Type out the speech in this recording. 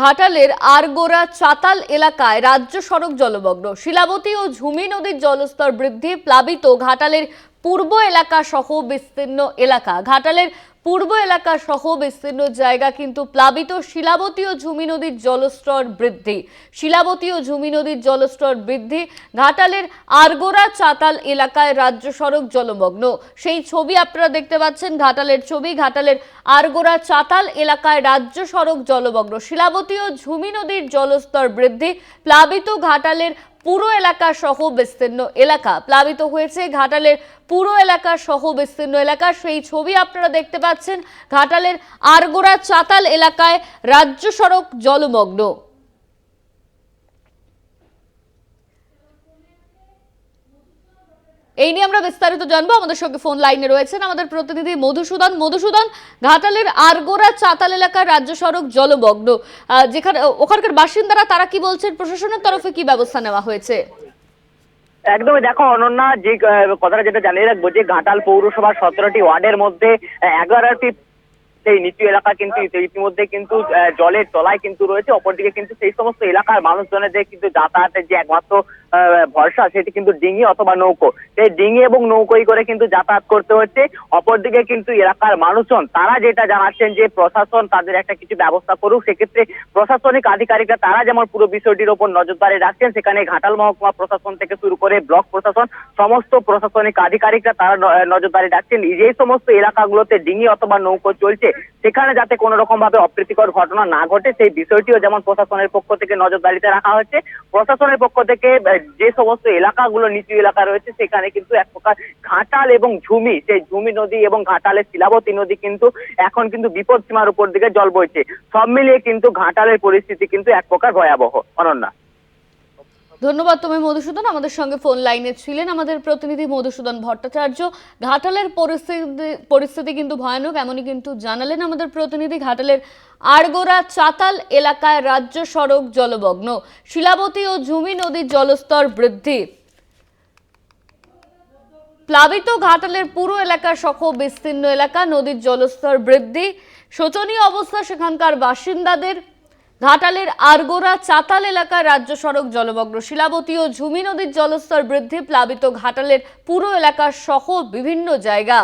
ঘাটালের আরগোড়া চাতাল এলাকায় রাজ্য সড়ক জলমগ্ন। শিলাবতী ও ঝুমি নদীর জলস্তর বৃদ্ধি প্লাবিত ঘাটালের পূর্ব এলাকা সহ বিস্তীর্ণ এলাকা। ঘাটালের পূর্ব এলাকা সহ বিস্তীর্ণ জায়গা কিন্তু প্লাবিত শিলাবতী ও ঝুমি নদীর জলস্তর বৃদ্ধি। শিলাবতী ও ঝুমি নদীর জলস্তর বৃদ্ধি ঘাটালের আরগোড়া চাতাল এলাকায় রাজ্য সড়ক জলমগ্ন। সেই ছবি আপনারা দেখতে পাচ্ছেন, ঘাটালের ছবি। ঘাটালের আরগোড়া চাতাল এলাকায় রাজ্য সড়ক জলমগ্ন। শিলাবতী ও ঝুমি নদীর জলস্তর বৃদ্ধি প্লাবিত ঘাটালের পুরো এলাকা সহ বিস্তীর্ণ এলাকা। প্লাবিত হয়েছে ঘাটালের পুরো এলাকা সহ বিস্তীর্ণ এলাকা। সেই ছবি আপনারা দেখতে পাচ্ছেন। ঘাটালের আরগোড়া চাতাল এলাকায় রাজ্য সড়ক জলমগ্ন। এই নিয়ে আমরা বিস্তারিত জানব। আমাদের সঙ্গে ফোন লাইনে রয়েছেন আমাদের প্রতিনিধি মধুসূদন। মধুসূদন ঘাটালের আরগোড়া চাতাল এলাকার রাজ্য সড়ক জলমগ্ন। যেখানে ওখানকার বাসিন্দারা তারা কি বলছেন? প্রশাসনের তরফে কি ব্যবস্থা নেওয়া হয়েছে? একদমই দেখো অনন্যা যে কথাটা যেটা জানিয়ে রাখব যে ঘাটাল পৌরসভার সতেরোটি ওয়ার্ডের মধ্যে এগারোটি সেই নিচু এলাকা কিন্তু ইতিমধ্যে কিন্তু জলের তলায় কিন্তু রয়েছে। অপরদিকে কিন্তু সেই সমস্ত এলাকার মানুষজনেদের কিন্তু যাতায়াতের যে একমাত্র ভরসা, সেটি কিন্তু ডিঙি অথবা নৌকো। সেই ডিঙি এবং নৌকোই করে কিন্তু যাতায়াত করতে হচ্ছে। অপরদিকে কিন্তু এলাকার মানুষজন, তারা যেটা জানাচ্ছেন যে প্রশাসন তাদের একটা কিছু ব্যবস্থা করুক। সেক্ষেত্রে প্রশাসনিক আধিকারিকরা, তারা যেমন পুরো বিষয়টির ওপর নজরদারি রাখছেন, সেখানে ঘাটাল মহকুমা প্রশাসন থেকে শুরু করে ব্লক প্রশাসন, সমস্ত প্রশাসনিক আধিকারিকরা তারা নজরদারি রাখছেন। যে সমস্ত এলাকাগুলোতে ডিঙি অথবা নৌকো চলছে, সেখানে যাতে কোনো রকম ভাবে অপ্রীতিকর ঘটনা না ঘটে, সেই বিষয়টিও যেমন প্রশাসনের পক্ষ থেকে নজরদারিতে রাখা হচ্ছে, প্রশাসনের পক্ষ থেকে যে সমস্ত এলাকাগুলো নিচু এলাকা রয়েছে, সেখানে কিন্তু এক প্রকার ঘাটাল এবং ঝুমি, সেই ঝুমি নদী এবং ঘাটালের শিলাবতী নদী কিন্তু এখন কিন্তু বিপদ সীমার উপর দিকে জল বইছে। সব মিলিয়ে কিন্তু ঘাটালের পরিস্থিতি কিন্তু এক প্রকার ভয়াবহ। অনন্যা। ধন্যবাদ তুমি মধুসূদন। আমাদের সঙ্গে ফোন লাইনে ছিলেন আমাদের প্রতিনিধি মধুসূদন ভট্টাচার্য। ঘাটালের পরিস্থিতি পরিস্থিতি কিন্তু ভয়ানক, এমনই কিন্তু জানালেন আমাদের প্রতিনিধি। ঘাটালের আড়গোড়া চাতাল এলাকায় রাজ্য সড়ক জলমগ্ন। শিলাবতী ও ঝুমি নদীর জলস্তর বৃদ্ধি। প্লাবিত ঘাটালের পুরো এলাকা সহ বিস্তীর্ণ এলাকা নদীর জলস্তর বৃদ্ধি। শোচনীয় অবস্থা সেখানকার বাসিন্দাদের। ঘাটালের আরগোরা চাতাল এলাকার রাজ্য সড়ক জলমগ্ন শিলাবতী ও ঝুমি নদীর জলস্তর বৃদ্ধি প্লাবিত ঘাটালের পুরো এলাকা সহ বিভিন্ন জায়গা।